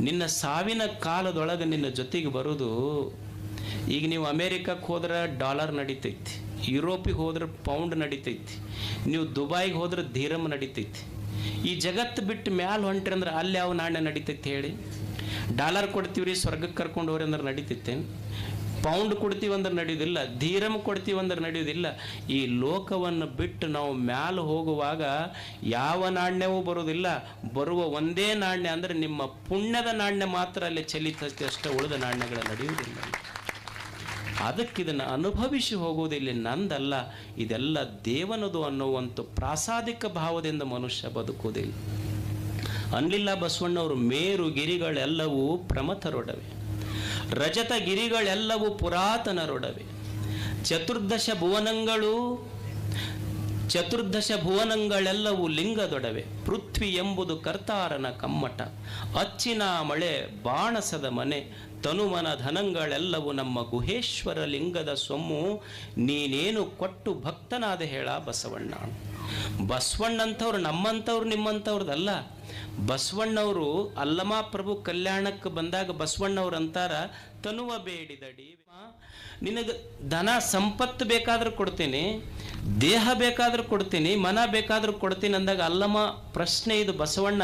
ನಿನ್ನ ಸಾವಿನ ಕಾಲದೊಳಗೆ ನಿನ್ನ ಜೊತೆಗೆ ಬರೋದು ಈಗ ನೀವು ಅಮೇರಿಕಕ್ಕೆ ಹೋದ್ರೆ ಡಾಲರ್ ನಡೀತೈತಿ, ಯುರೋಪಿಗೆ ಹೋದ್ರೆ ಪೌಂಡ್ ನಡೀತೈತಿ, ನೀವು ದುಬೈಗೆ ಹೋದ್ರೆ ಧೀರಮ್ ನಡೀತೈತಿ. ಈ ಜಗತ್ತು ಬಿಟ್ಟು ಮ್ಯಾಲೆ ಹೊಂಟ್ರಿ ಅಂದ್ರೆ ಅಲ್ಲಿ ಯಾವ ನಾಣ್ಯ ನಡೀತೈತಿ ಹೇಳಿ? ಡಾಲರ್ ಕೊಡ್ತೀವಿ ರೀ ಸ್ವರ್ಗಕ್ಕೆ ಕರ್ಕೊಂಡು ಹೋಗ್ರಿ ಅಂದ್ರೆ ನಡಿತೈತೆ ಪೌಂಡ್ ಕೊಡ್ತೀವಂದ್ರೆ ನಡೆಯೋದಿಲ್ಲ ಧೀರಮ್ ಕೊಡ್ತೀವಂದ್ರೆ ನಡೆಯೋದಿಲ್ಲ. ಈ ಲೋಕವನ್ನು ಬಿಟ್ಟು ನಾವು ಮ್ಯಾಲ ಹೋಗುವಾಗ ಯಾವ ನಾಣ್ಯವೂ ಬರೋದಿಲ್ಲ ಬರುವ ಒಂದೇ ನಾಣ್ಯ ಅಂದರೆ ನಿಮ್ಮ ಪುಣ್ಯದ ನಾಣ್ಯ ಮಾತ್ರ ಅಲ್ಲಿ ಅಷ್ಟೇ ಉಳಿದ ನಾಣ್ಯಗಳ ನಡೆಯುವುದಿಲ್ಲ. ಅದಕ್ಕೆ ಇದನ್ನು ಅನುಭವಿಸಿ ಹೋಗುವುದು ಇಲ್ಲಿ ನಂದಲ್ಲ, ಇದೆಲ್ಲ ದೇವನದು ಅನ್ನುವಂಥ ಪ್ರಾಸಾದಿಕ ಭಾವದಿಂದ ಮನುಷ್ಯ ಬದುಕುವುದಿಲ್ಲ. ಅನ್ಲಿಲ್ಲ ಬಸವಣ್ಣವರು ಮೇರು ಗಿರಿಗಳೆಲ್ಲವೂ ಪ್ರಮಥರೊಡವೆ. ರಜತ ಗಿರಿಗಳೆಲ್ಲವೂ ಪುರಾತನರೊಡವೆ. ಚತುರ್ದಶ ಭುವನಗಳು, ಚತುರ್ದಶ ಭುವನಗಳೆಲ್ಲವೂ ಲಿಂಗದೊಡವೆ. ಪೃಥ್ವಿ ಎಂಬುದು ಕರ್ತಾರನ ಕಮ್ಮಟ. ಅಚ್ಚಿನ ಮಳೆ, ಬಾಣಸದ ಮನೆ, ತನುಮನ ಧನಗಳೆಲ್ಲವೂ ನಮ್ಮ ಗುಹೇಶ್ವರ ಲಿಂಗದ ಸೊಮ್ಮು. ನೀನೇನು ಕೊಟ್ಟು ಭಕ್ತನಾದ ಹೇಳ ಬಸವಣ್ಣ ಬಸವಣ್ಣಂಥವ್ರು ನಮ್ಮಂಥವ್ರು ನಿಮ್ಮಂಥವ್ರದಲ್ಲ. ಬಸವಣ್ಣವರು ಅಲ್ಲಮ ಪ್ರಭು ಕಲ್ಯಾಣಕ್ಕೆ ಬಂದಾಗ ಬಸವಣ್ಣವ್ರು ಅಂತಾರ, ತನುವ ಬೇಡಿದಡಿ ನಿನಗೆ ಧನ ಸಂಪತ್ತು ಬೇಕಾದ್ರೂ ಕೊಡ್ತೀನಿ, ದೇಹ ಬೇಕಾದ್ರೂ ಕೊಡ್ತೀನಿ, ಮನ ಬೇಕಾದ್ರೂ ಕೊಡ್ತೀನಿ ಅಂದಾಗ ಅಲ್ಲಮ್ಮ ಪ್ರಶ್ನೆ ಇದು, ಬಸವಣ್ಣ,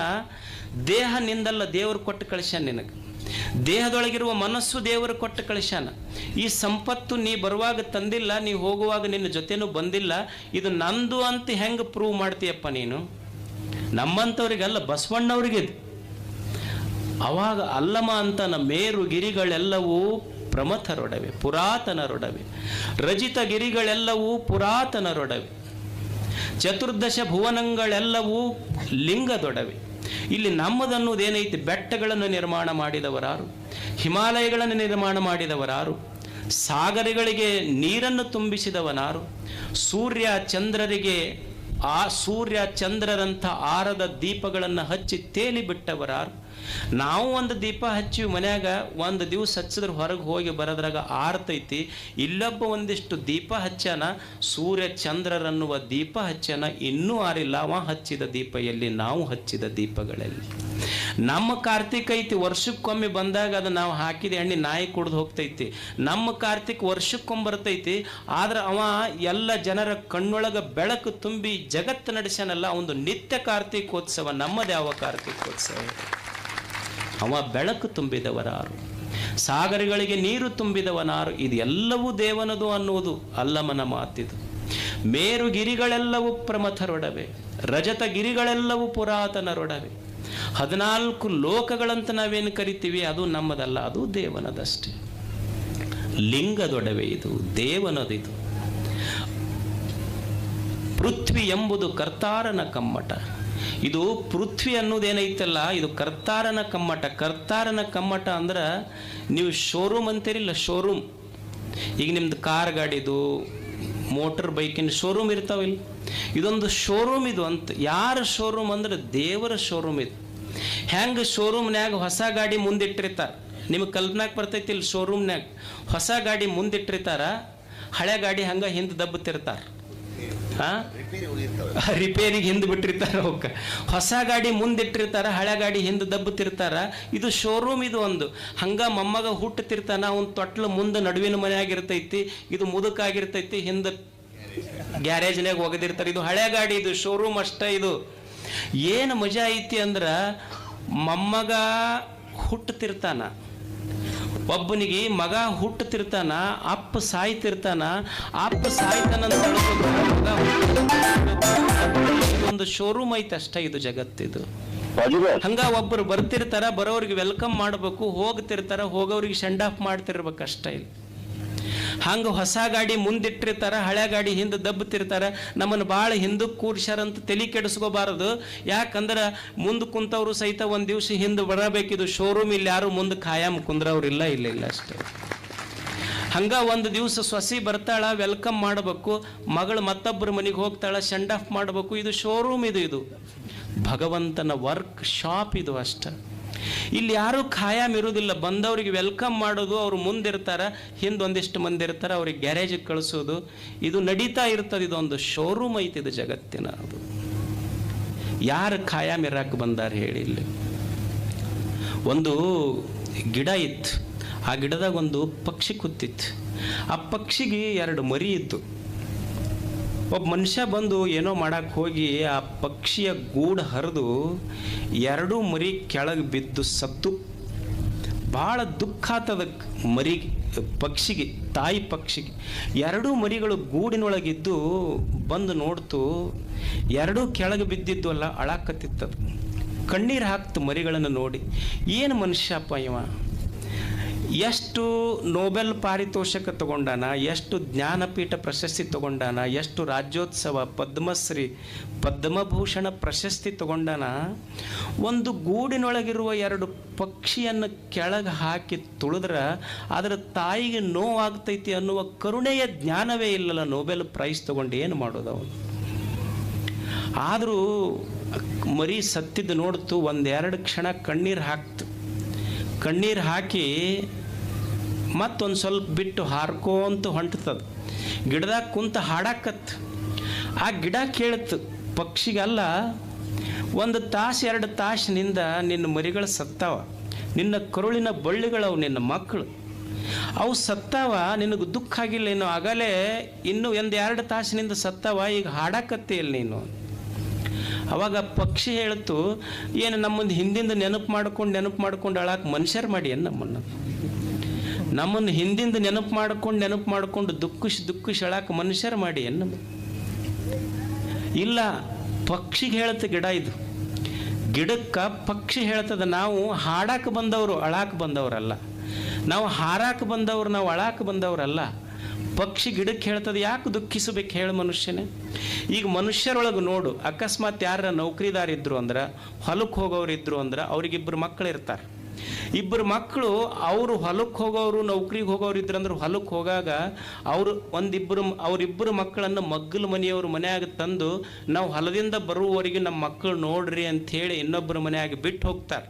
ದೇಹ ನಿಂದಲ್ಲ ದೇವರು ಕೊಟ್ಟು ಕಳಿಸ್ಯಾನ ನಿನಗೆ. ದೇಹದೊಳಗಿರುವ ಮನಸ್ಸು ದೇವರು ಕೊಟ್ಟು ಕಳಿಸ್ಯಾನ. ಈ ಸಂಪತ್ತು ನೀ ಬರುವಾಗ ತಂದಿಲ್ಲ, ನೀ ಹೋಗುವಾಗ ನಿನ್ನ ಜೊತೆನೂ ಬಂದಿಲ್ಲ, ಇದು ನಂದು ಅಂತ ಹೆಂಗೆ ಪ್ರೂವ್ ಮಾಡ್ತೀಯಪ್ಪ ನೀನು? ನಮ್ಮಂಥವ್ರಿಗಲ್ಲ ಬಸವಣ್ಣವ್ರಿಗೆ ಇದು ಅವಾಗ ಅಲ್ಲಮ ಅಂತನ ಮೇರು ಗಿರಿಗಳೆಲ್ಲವೂ ಪ್ರಮಥರೊಡವೆ, ಪುರಾತನರೊಡವೆ. ರಜಿತ ಗಿರಿಗಳೆಲ್ಲವೂ ಪುರಾತನರೊಡವೆ. ಚತುರ್ದಶ ಭುವನಗಳೆಲ್ಲವೂ ಲಿಂಗದೊಡವೆ. ಇಲ್ಲಿ ನಮ್ಮದನ್ನುವುದೇನೈತಿ ಬೆಟ್ಟಗಳನ್ನು ನಿರ್ಮಾಣ ಮಾಡಿದವರಾರು, ಹಿಮಾಲಯಗಳನ್ನು ನಿರ್ಮಾಣ ಮಾಡಿದವರಾರು, ಸಾಗರಗಳಿಗೆ ನೀರನ್ನು ತುಂಬಿಸಿದವನಾರು, ಸೂರ್ಯ ಚಂದ್ರರಿಗೆ ಆ ಸೂರ್ಯ ಚಂದ್ರರಂಥ ಆರದ ದೀಪಗಳನ್ನು ಹಚ್ಚಿ ತೇಲಿ ಬಿಟ್ಟವರಾರು. ನಾವು ಒಂದು ದೀಪ ಹಚ್ಚಿ ಮನ್ಯಾಗ ಒಂದು ದಿವಸ ಹಚ್ಚಿದ್ರೆ ಹೊರಗೆ ಹೋಗಿ ಬರೋದ್ರಾಗ ಆರ್ತೈತಿ ಇಲ್ಲೊಬ್ಬ ಒಂದಿಷ್ಟು ದೀಪ ಹಚ್ಚಾನ ಸೂರ್ಯ ಚಂದ್ರರನ್ನುವ ದೀಪ ಹಚ್ಚಾನ ಇನ್ನೂ ಆರಿಲ್ಲ. ಅವ ಹಚ್ಚಿದ ದೀಪ ಎಲ್ಲಿ? ನಾವು ಹಚ್ಚಿದ ದೀಪಗಳಲ್ಲಿ. ನಮ್ಮ ಕಾರ್ತಿಕ್ ಐತಿ, ವರ್ಷಕ್ಕೊಮ್ಮೆ ಬಂದಾಗ ಅದು ನಾವು ಹಾಕಿದ ಎಣ್ಣೆ ನಾಯಿ ಕುಡ್ದು ಹೋಗ್ತೈತಿ. ನಮ್ಮ ಕಾರ್ತಿಕ್ ವರ್ಷಕ್ಕೊಮ್ಮೆ ಬರ್ತೈತಿ ಆದ್ರೆ ಅವ ಎಲ್ಲ ಜನರ ಕಣ್ಣೊಳಗ ಬೆಳಕು ತುಂಬಿ ಜಗತ್ತು ನಡೆಸ್ಯಾನಲ್ಲ, ಒಂದು ನಿತ್ಯ ಕಾರ್ತಿಕೋತ್ಸವ ನಮ್ಮದೇ ಅವ ಕಾರ್ತಿಕೋತ್ಸವ? ಅವ ಬೆಳಕು ತುಂಬಿದವರಾರು. ಸಾಗರಗಳಿಗೆ ನೀರು ತುಂಬಿದವನಾರು. ಇದೆಲ್ಲವೂ ದೇವನದು ಅನ್ನುವುದು ಅಲ್ಲಮನ ಮಾತಿದು. ಮೇರುಗಿರಿಗಳೆಲ್ಲವೂ ಪ್ರಮಥರೊಡವೆ. ರಜತ ಗಿರಿಗಳೆಲ್ಲವೂ ಪುರಾತನರೊಡವೆ. ಹದಿನಾಲ್ಕು ಲೋಕಗಳಂತ ನಾವೇನು ಕರಿತೀವಿ, ಅದು ನಮ್ಮದಲ್ಲ, ಅದು ದೇವನದಷ್ಟೇ. ಲಿಂಗದೊಡವೆ ಇದು, ದೇವನದಿದು. ಪೃಥ್ವಿ ಎಂಬುದು ಕರ್ತಾರನ ಕಮ್ಮಟ. ಇದು ಪೃಥ್ವಿ ಅನ್ನೋದೇನೈತಲ್ಲ ಇದು ಕರ್ತಾರನ ಕಮ್ಮಟ. ಕರ್ತಾರನ ಕಮ್ಮಟ ಅಂದ್ರೆ ನೀವು ಶೋರೂಮ್ ಅಂತೀರಿಲ್ಲ ಶೋರೂಮ್ ಈಗ ನಿಮ್ದು ಕಾರ್ ಗಾಡಿದು ಮೋಟರ್ ಬೈಕಿನ ಶೋರೂಮ್ ಇರ್ತಾವಿಲ್ಲ ಇದೊಂದು ಶೋರೂಮ್ ಇದು ಅಂತ. ಯಾರ ಶೋರೂಮ್ ಅಂದ್ರೆ ದೇವರ ಶೋರೂಮ್ ಇದು. ಹೆಂಗೆ ಶೋರೂಮ್ನ್ಯಾಗ ಹೊಸ ಗಾಡಿ ಮುಂದಿಟ್ಟಿರ್ತಾರೆ? ನಿಮಗೆ ಕಲ್ಪನಾಕ್ ಬರ್ತೈತಿ ಇಲ್ಲಿ ಶೋರೂಮ್ನ್ಯಾಗ ಹೊಸ ಗಾಡಿ ಮುಂದಿಟ್ಟಿರ್ತಾರ, ಹಳೆ ಗಾಡಿ ಹಂಗೆ ಹಿಂದೆ ದಬ್ಬತಿರ್ತಾರೆ ರಿಪೇರಿಗೆ ಹಿಂದೆ ಬಿಟ್ಟಿರ್ತಾರ ಅವಕ್ಕೆ. ಹೊಸ ಗಾಡಿ ಮುಂದಿಟ್ಟಿರ್ತಾರ, ಹಳೆ ಗಾಡಿ ಹಿಂದೆ ದಬ್ಬತಿರ್ತಾರ ಇದು ಶೋರೂಮ್ ಇದು ಒಂದು. ಹಂಗ ಮೊಮ್ಮಗ ಹುಟ್ಟತಿರ್ತಾನ ಅವ್ನ ತೊಟ್ಲು ಮುಂದೆ ನಡುವಿನ ಮನೆ ಆಗಿರ್ತೈತಿ ಇದು ಮುದುಕಾಗಿರ್ತೈತಿ ಹಿಂದೆ ಗ್ಯಾರೇಜ್ನಾಗ ಒಗದಿರ್ತಾರೆ. ಇದು ಹಳೆ ಗಾಡಿ, ಇದು ಶೋರೂಮ್ ಅಷ್ಟೇ ಇದು. ಏನು ಮಜಾ ಐತಿ ಅಂದ್ರೆ, ಮೊಮ್ಮಗ ಹುಟ್ಟತಿರ್ತಾನ ಒಬ್ಬನಿಗೆ ಮಗ ಹುಟ್ಟತಿರ್ತಾನ ಅಪ್ಪ ಸಾಯ್ತಿರ್ತಾನ ಅಪ್ಪ ಸಾಯ್ತಾನ ಅಂತ ತಿಳ್ಕೊಬೇಕು, ಮಗ ಒಂದು ಶೋರೂಮ್ ಐತೆ ಅಷ್ಟೇ ಇದು ಜಗತ್ತಿದು ಹಂಗ ಒಬ್ಬರು ಬರ್ತಿರ್ತಾರ ಬರೋರಿಗೆ ವೆಲ್ಕಮ್ ಮಾಡಬೇಕು ಹೋಗ್ತಿರ್ತಾರ ಹೋಗೋರಿಗೆ ಸೆಂಡ್ ಆಫ್ ಮಾಡ್ತಿರ್ಬೇಕು ಅಷ್ಟೇ ಇಲ್ಲಿ. ಹಂಗ ಹೊಸ ಗಾಡಿ ಮುಂದಿಟ್ಟಿರ್ತಾರೆ, ಹಳೆ ಗಾಡಿ ಹಿಂದೆ ದಬ್ಬತಿರ್ತಾರೆ ನಮ್ಮನ್ನು ಭಾಳ ಹಿಂದಕ್ಕೆ ಕೂರ್ಸ್ಯಾರಂತ ತಲೆ ಕೆಡಿಸ್ಕೋಬಾರದು. ಯಾಕಂದ್ರೆ ಮುಂದೆ ಕುಂತವ್ರು ಸಹಿತ ಒಂದು ದಿವಸ ಹಿಂದೆ ಬರಬೇಕಿದು. ಶೋರೂಮ್ ಇಲ್ಲಿ ಯಾರು ಮುಂದೆ ಖಾಯಂ ಕುಂದ್ರವ್ರಿಲ್ಲ, ಇಲ್ಲ ಇಲ್ಲ ಅಷ್ಟೇ. ಹಂಗ ಒಂದು ದಿವಸ ಸೊಸಿ ಬರ್ತಾಳ ವೆಲ್ಕಮ್ ಮಾಡಬೇಕು. ಮಗಳು ಮತ್ತೊಬ್ಬರ ಮನೆಗೆ ಹೋಗ್ತಾಳ ಸೆಂಡ್ ಆಫ್ ಮಾಡಬೇಕು. ಇದು ಶೋರೂಮ್ ಇದು ಇದು. ಭಗವಂತನ ವರ್ಕ್ ಶಾಪ್ ಇದು ಅಷ್ಟ. ಇಲ್ಲಿ ಯಾರೂ ಖಾಯಂ ಇರುವುದಿಲ್ಲ. ಬಂದವರಿಗೆ ವೆಲ್ಕಮ್ ಮಾಡೋದು, ಅವ್ರು ಮುಂದಿರ್ತಾರೆ ಹಿಂದೆ ಒಂದಿಷ್ಟು ಮಂದಿ ಇರ್ತಾರೆ ಅವ್ರಿಗೆ ಗ್ಯಾರೇಜಿಗೆ ಕಳಿಸೋದು. ಇದು ನಡೀತಾ ಇರ್ತದೆ, ಇದೊಂದು ಶೋರೂಮ್ ಐತಿ ಇದು ಜಗತ್ತಿನ ಅದು. ಯಾರು ಖಾಯಂ ಇರಕ್ಕೆ ಬಂದಾರ ಹೇಳಿ ಇಲ್ಲಿ. ಒಂದು ಗಿಡ ಇತ್ತು. ಆ ಗಿಡದಾಗ ಒಂದು ಪಕ್ಷಿ ಕೂತಿತ್ತು. ಆ ಪಕ್ಷಿಗೆ ಎರಡು ಮರಿ ಇತ್ತು ಒಬ್ಬ ಮನುಷ್ಯ ಬಂದು ಏನೋ ಮಾಡಕ್ಕೆ ಹೋಗಿ ಆ ಪಕ್ಷಿಯ ಗೂಡು ಹರಿದು ಎರಡೂ ಮರಿ ಕೆಳಗೆ ಬಿದ್ದು ಸತ್ತು. ಭಾಳ ದುಃಖ ಆತದ ಮರಿ, ಪಕ್ಷಿಗೆ, ತಾಯಿ ಪಕ್ಷಿಗೆ. ಎರಡೂ ಮರಿಗಳು ಗೂಡಿನೊಳಗಿದ್ದು ಬಂದು ನೋಡ್ತು, ಎರಡೂ ಕೆಳಗೆ ಬಿದ್ದಿದ್ದು ಅಲ್ಲ ಅಳಾಕತ್ತಿತ್ತದು. ಕಣ್ಣೀರು ಹಾಕ್ತು ಮರಿಗಳನ್ನು ನೋಡಿ, ಏನು ಮನುಷ್ಯಪ್ಪ ಇವ? ಎಷ್ಟು ನೋಬೆಲ್ ಪಾರಿತೋಷಕ ತಗೊಂಡಾನ, ಎಷ್ಟು ಜ್ಞಾನಪೀಠ ಪ್ರಶಸ್ತಿ ತಗೊಂಡಾನ, ಎಷ್ಟು ರಾಜ್ಯೋತ್ಸವ ಪದ್ಮಶ್ರೀ, ಪದ್ಮಭೂಷಣ ಪ್ರಶಸ್ತಿ ತಗೊಂಡಾನ, ಒಂದು ಗೂಡಿನೊಳಗಿರುವ ಎರಡು ಪಕ್ಷಿಯನ್ನು ಕೆಳಗೆ ಹಾಕಿ ತುಳಿದ್ರೆ ಅದರ ತಾಯಿಗೆ ನೋವಾಗ್ತೈತಿ ಅನ್ನುವ ಕರುಣೆಯ ಜ್ಞಾನವೇ ಇಲ್ಲಲ್ಲ ನೋಬೆಲ್ ಪ್ರೈಸ್ ತಗೊಂಡು ಏನು ಮಾಡೋದು ಅವನು? ಆದರೂ ಮರಿ ಸತ್ತಿದ್ದು ನೋಡ್ತು, ಒಂದೆರಡು ಕ್ಷಣ ಕಣ್ಣೀರು ಹಾಕ್ತು. ಕಣ್ಣೀರು ಹಾಕಿ ಮತ್ತೊಂದು ಸ್ವಲ್ಪ ಬಿಟ್ಟು ಹಾರ್ಕೋಂತ ಹೊಂಟತದ. ಗಿಡದಾಗ ಕುಂತ ಹಾಡಾಕತ್ತು. ಆ ಗಿಡ ಕೇಳತ್ತು. ಪಕ್ಷಿಗಲ್ಲ, ಒಂದು ತಾಸು, ಎರಡು ತಾಸಿನಿಂದ ನಿನ್ನ ಮರಿಗಳು ಸತ್ತಾವ. ನಿನ್ನ ಕರುಳಿನ ಬಳ್ಳಿಗಳವು ನಿನ್ನ ಮಕ್ಕಳು ಅವು ಸತ್ತಾವ, ನಿನಗೆ ದುಃಖ ಆಗಿಲ್ಲ, ಇನ್ನು ಆಗಲೇ ಇನ್ನು ಒಂದು ಎರಡು ತಾಸಿನಿಂದ ಸತ್ತಾವ, ಈಗ ಹಾಡಾಕತ್ತೆ ಇಲ್ಲ ನೀನು. ಅವಾಗ ಪಕ್ಷಿ ಹೇಳ್ತು, ಏನು ನಮ್ಮೊಂದು ಹಿಂದಿಂದ ನೆನಪು ಮಾಡ್ಕೊಂಡು ನೆನಪು ಮಾಡ್ಕೊಂಡು ಅಳಕ್ಕೆ ಮನುಷ್ಯರು ಮಾಡಿ ಏನು ನಮ್ಮನ್ನು? ನಮ್ಮನ್ನು ಹಿಂದಿಂದ ನೆನಪು ಮಾಡ್ಕೊಂಡು ನೆನಪು ಮಾಡ್ಕೊಂಡು ದುಃಖಿಸಿ ದುಃಖಿಸಿ ಹೇಳಕ್ಕೆ ಮನುಷ್ಯರು ಮಾಡಿ ಏನು ಇಲ್ಲ, ಪಕ್ಷಿಗೆ ಹೇಳುತ್ತೆ ಗಿಡ ಇದು. ಗಿಡಕ್ಕೆ ಪಕ್ಷಿ ಹೇಳ್ತದೆ, ನಾವು ಹಾಡಾಕ ಬಂದವರು ಅಳಾಕೆ ಬಂದವರಲ್ಲ. ನಾವು ಹಾರಾಕ ಬಂದವರು, ನಾವು ಅಳಾಕೆ ಬಂದವರಲ್ಲ. ಪಕ್ಷಿ ಗಿಡಕ್ಕೆ ಹೇಳ್ತದೆ, ಯಾಕೆ ದುಃಖಿಸಬೇಕು ಹೇಳು ಮನುಷ್ಯನೇ. ಈಗ ಮನುಷ್ಯರೊಳಗೆ ನೋಡು, ಅಕಸ್ಮಾತ್ ಯಾರ ನೌಕರಿದಾರಿದ್ರು ಅಂದ್ರೆ ಹೊಲಕ್ಕೆ ಹೋಗೋರು ಇದ್ರು ಅಂದ್ರೆ ಅವ್ರಿಗಿಬ್ಬರು ಮಕ್ಕಳು ಇರ್ತಾರೆ ಇಬ್ಬರು ಮಕ್ಕಳು ಅವರು ಹೊಲಕ್ಕೆ ಹೋಗೋರು, ನೌಕರಿಗೆ ಹೋಗೋರು ಇದ್ರಂದ್ರೆ ಹೊಲಕ್ಕೆ ಹೋಗಾಗ ಅವರು ಒಂದಿಬ್ಬರು ಅವರಿಬ್ಬರು ಮಕ್ಕಳನ್ನು ಮಗ್ಗಲ ಮನೆಯವ್ರ ಮನೆಯಾಗ ತಂದು ನಾವು ಹೊಲದಿಂದ ಬರುವವರೆಗೆ ನಮ್ಮ ಮಕ್ಕಳು ನೋಡ್ರಿ ಅಂಥೇಳಿ ಇನ್ನೊಬ್ಬರ ಮನೆಯಾಗಿ ಬಿಟ್ಟು ಹೋಗ್ತಾರೆ.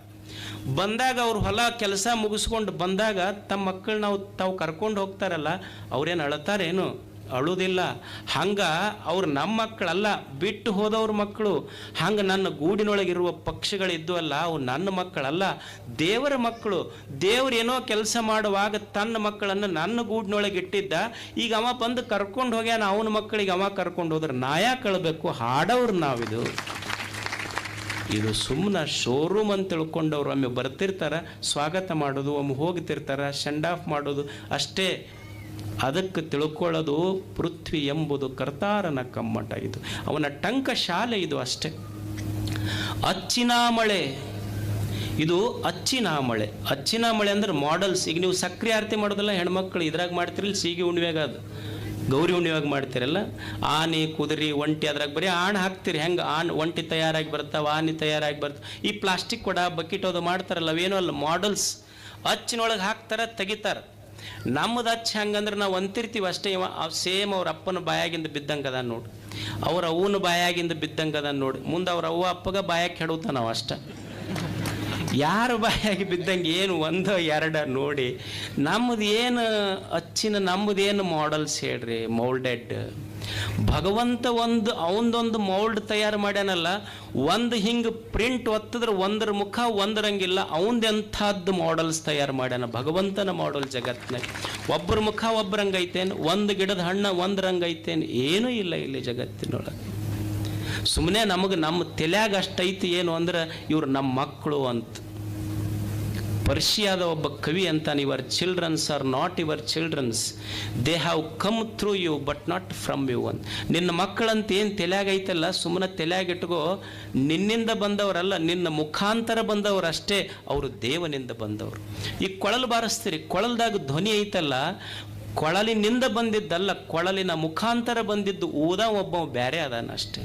ಬಂದಾಗ ಅವ್ರು ಹೊಲ ಕೆಲಸ ಮುಗಿಸ್ಕೊಂಡು ಬಂದಾಗ ತಮ್ಮ ಮಕ್ಕಳು ನಾವು ತಾವು ಕರ್ಕೊಂಡು ಹೋಗ್ತಾರಲ್ಲ, ಅವ್ರೇನು ಅಳತಾರೇನು? ಅಳುವುದಿಲ್ಲ ಹಂಗ ಅವ್ರು ನಮ್ಮ ಮಕ್ಕಳಲ್ಲ, ಬಿಟ್ಟು ಹೋದವ್ರ ಮಕ್ಕಳು. ಹಂಗೆ ನನ್ನ ಗೂಡಿನೊಳಗಿರುವ ಪಕ್ಷಿಗಳಿದ್ದು ಅಲ್ಲ ಅವು ನನ್ನ ಮಕ್ಕಳಲ್ಲ, ದೇವರ ಮಕ್ಕಳು. ದೇವ್ರು ಏನೋ ಕೆಲಸ ಮಾಡುವಾಗ ತನ್ನ ಮಕ್ಕಳನ್ನು ನನ್ನ ಗೂಡಿನೊಳಗೆ ಇಟ್ಟಿದ್ದ ಈಗ ಅವ ಬಂದು ಕರ್ಕೊಂಡು ಹೋಗ್ಯಾನ, ಅವನ ಮಕ್ಕಳಿಗೆ ಅವ ಕರ್ಕೊಂಡು ಹೋದ್ರೆ ನಾಯ ಕಳಬೇಕು ಹಾಡೋರು ನಾವಿದು. ಇದು ಸುಮ್ಮನೆ ಶೋರೂಮ್ ಅಂತ ತಿಳ್ಕೊಂಡವ್ರು ಒಮ್ಮೆ ಬರ್ತಿರ್ತಾರೆ, ಸ್ವಾಗತ ಮಾಡೋದು, ಒಮ್ಮೆ ಹೋಗ್ತಿರ್ತಾರೆ ಸೆಂಡ್ ಆಫ್ ಮಾಡೋದು, ಅಷ್ಟೇ. ಅದಕ್ಕೆ ತಿಳ್ಕೊಳ್ಳೋದು ಪೃಥ್ವಿ ಎಂಬುದು ಕರ್ತಾರನ ಕಮ್ಮಟ ಇದು. ಅವನ ಟಂಕ ಶಾಲೆ ಇದು ಅಷ್ಟೇ. ಅಚ್ಚಿನ ಮಳೆ. ಇದು ಅಚ್ಚಿನ ಮಳೆ. ಅಚ್ಚಿನ ಮಳೆ ಅಂದ್ರೆ ಮಾಡಲ್ಸ್ ಈಗ ನೀವು ಸಕ್ರಿಯ ಆರತಿ ಮಾಡೋದಲ್ಲ, ಹೆಣ್ಮಕ್ಳು ಇದ್ರಾಗ ಮಾಡ್ತಿರಲ್ಲ, ಸೀಗೆ ಉಣ್ವ್ಯಾಗ ಅದು. ಗೌರಿ ಹುಣ್ಣಿವಾಗ ಮಾಡ್ತಿರಲ್ಲ. ಆನೆ, ಕುದುರೆ, ಒಂಟಿ ಅದ್ರಾಗ ಬರೀ ಆಣ್ ಹಾಕ್ತೀರಿ. ಹೆಂಗೆ? ಆನ್ ಒಂಟಿ ತಯಾರಾಗಿ ಬರ್ತಾವ, ಆನೆ ತಯಾರಾಗಿ ಬರ್ತಾವ. ಈ ಪ್ಲಾಸ್ಟಿಕ್ ಕೊಡ ಬಕೆಟ್ ಅದು ಮಾಡ್ತಾರಲ್ಲ, ಅವೇನೋ ಅಲ್ಲ. ಮಾಡಲ್ಸ್ ಅಚ್ಚಿನೊಳಗೆ ಹಾಕ್ತಾರ, ತೆಗಿತಾರ. ನಮ್ಮದು ಅಚ್ಚ ಹಂಗಂದ್ರೆ ನಾವು ಅಂತಿರ್ತೀವಿ ಅಷ್ಟೇ ಇವ. ಸೇಮ್ ಅವ್ರ ಅಪ್ಪನ ಬಾಯಾಗಿಂದ ಬಿದ್ದಂಗದ ನೋಡಿ. ಅವ್ರ ಅವ್ವನ ಬಾಯಾಗಿಂದ ಬಿದ್ದಂಗದ ನೋಡಿ. ಮುಂದೆ ಅವ್ರ ಅವ್ವ ಅಪ್ಪಗ ಬಾಯಾಗಿ ಕೆಡುತ್ತ ನಾವು ಅಷ್ಟ. ಯಾರು ಬಾಯಾಗಿ ಬಿದ್ದಂಗೆ ಏನು ಒಂದು ಎರಡ ನೋಡಿ. ನಮ್ಮದು ಏನು ಅಚ್ಚಿನ ನಮ್ಮದು ಏನು ಮಾಡೆಲ್ಸ್ ಹೇಳ್ರಿ ಮೌಲ್ಡೆಡ್ ಭಗವಂತ ಒಂದು ಅವನದೊಂದು ಮೌಲ್ಡ್ ತಯಾರು ಮಾಡ್ಯಾನಲ್ಲ, ಒಂದು ಹಿಂಗೆ ಪ್ರಿಂಟ್ ಒತ್ತಿದ್ರೆ ಒಂದರ ಮುಖ ಒಂದರಂಗಿಲ್ಲ, ಅವನದೆಂಥದ್ದು ಮಾಡೆಲ್ಸ್ ತಯಾರು ಮಾಡ್ಯಾನ ಭಗವಂತನ ಮಾಡೆಲ್ ಜಗತ್ತಿನಾಗ ಒಬ್ಬರ ಮುಖ ಒಬ್ಬರಂಗೈತೇನು, ಒಂದು ಗಿಡದ ಹಣ್ಣ ಒಂದು ರಂಗೈತೇನು ಏನೂ ಇಲ್ಲ ಇಲ್ಲಿ ಜಗತ್ತಿನೊಳಗೆ. ಸುಮ್ಮನೆ ನಮಗೆ ನಮ್ಮ ತಲೆಯಾಗ ಅಷ್ಟೈತಿ ಏನು ಅಂದ್ರೆ ಇವ್ರು ನಮ್ಮ ಮಕ್ಕಳು ಅಂತ. ಪರ್ಷಿಯಾದ ಒಬ್ಬ ಕವಿ ಅಂತಾನೆ your childrens are not your childrens they have come through you but not from you ಅಂತ. ನಿನ್ನ ಮಕ್ಕಳಂತ ಏನು ತಲೆಯಾಗೈತಲ್ಲ, ಸುಮ್ಮನೆ ತಲೆಯಾಗ ಇಟ್ಕೋ ನಿನ್ನಿಂದ ಬಂದವರಲ್ಲ, ನಿನ್ನ ಮುಖಾಂತರ ಬಂದವರಷ್ಟೇ ಅವರು ದೇವನಿಂದ ಬಂದವರು. ಈ ಕೊಳಲು ಬಾರಿಸ್ತೀರಿ, ಕೊಳಲ್ದಾಗ ಧ್ವನಿ ಐತಲ್ಲ ಕೊಳಲಿನಿಂದ ಬಂದಿದ್ದಲ್ಲ, ಕೊಳಲಿನ ಮುಖಾಂತರ ಬಂದಿದ್ದು ಊದ ಒಬ್ಬ ಬೇರೆ ಅದಾನ ಅಷ್ಟೇ.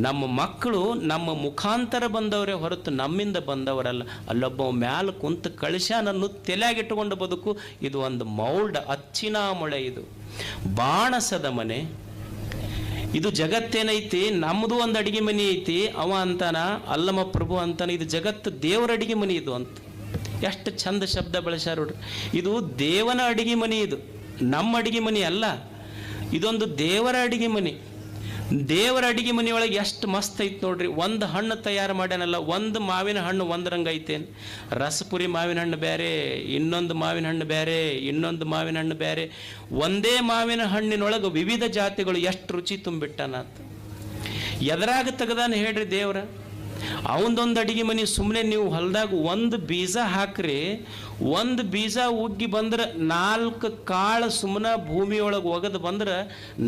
ನಮ್ಮ ಮಕ್ಕಳು ನಮ್ಮ ಮುಖಾಂತರ ಬಂದವರೇ ಹೊರತು ನಮ್ಮಿಂದ ಬಂದವರಲ್ಲ. ಅಲ್ಲೊಬ್ಬ ಮ್ಯಾಲ ಕುಂತು ಕಳಿಸ್ಯಾನನ್ನು ತಲೆಯಾಗಿಟ್ಟುಕೊಂಡು ಬದುಕು, ಇದು ಒಂದು ಮೌಲ್ಡ್ ಅಚ್ಚಿನ ಮೊಳೆ ಇದು. ಬಾಣಸದ ಮನೆ, ಇದು ಜಗತ್ತೇನೈತಿ? ನಮ್ಮದು ಒಂದು ಅಡಿಗೆ ಮನೆ ಐತಿ, ಅವ ಅಂತಾನ ಅಲ್ಲಮ ಪ್ರಭು ಅಂತಾನ, ಇದು ಜಗತ್ತು ದೇವರ ಅಡಿಗೆ ಮನೆ ಇದು ಅಂತ. ಎಷ್ಟು ಚಂದ ಶಬ್ದ ಬಳಸ್ಯಾರ ಇದು ದೇವನ ಅಡಿಗೆ ಮನೆ ಇದು. ನಮ್ಮ ಅಡಿಗೆ ಮನೆ ಅಲ್ಲ, ಇದೊಂದು ದೇವರ ಅಡಿಗೆ ಮನೆ. ದೇವರ ಅಡಿಗೆ ಮನೆಯೊಳಗೆ ಎಷ್ಟು ಮಸ್ತ್ ಐತೆ ನೋಡ್ರಿ. ಒಂದು ಹಣ್ಣು ತಯಾರು ಮಾಡ್ಯಾನಲ್ಲ, ಒಂದು ಮಾವಿನ ಹಣ್ಣು ಒಂದು ರಂಗ ಐತೇನು. ರಸಪುರಿ ಮಾವಿನ ಹಣ್ಣು ಬೇರೆ ಇನ್ನೊಂದು ಮಾವಿನ ಹಣ್ಣು ಬೇರೆ ಇನ್ನೊಂದು ಮಾವಿನ ಹಣ್ಣು ಬೇರೆ ಒಂದೇ ಮಾವಿನ ಹಣ್ಣಿನೊಳಗೆ ವಿವಿಧ ಜಾತಿಗಳು ಎಷ್ಟು ರುಚಿ ತುಂಬಿಟ್ಟಾನಾತ ಎದರಾಗ ತೆಗೆದಾನೆ ಹೇಳ್ರಿ ದೇವ್ರ? ಅವನದೊಂದು ಅಡಿಗೆ ಮನೆ ಸುಮ್ಮನೆ ನೀವು ಹೊಲದಾಗ ಒಂದು ಬೀಜ ಹಾಕ್ರಿ, ಒಂದು ಬೀಜ ಉಗ್ಗಿ ಬಂದ್ರೆ ನಾಲ್ಕು ಕಾಳು ಸುಮ್ಮನೆ ಭೂಮಿಯೊಳಗೆ ಒಗೆದು ಬಂದ್ರೆ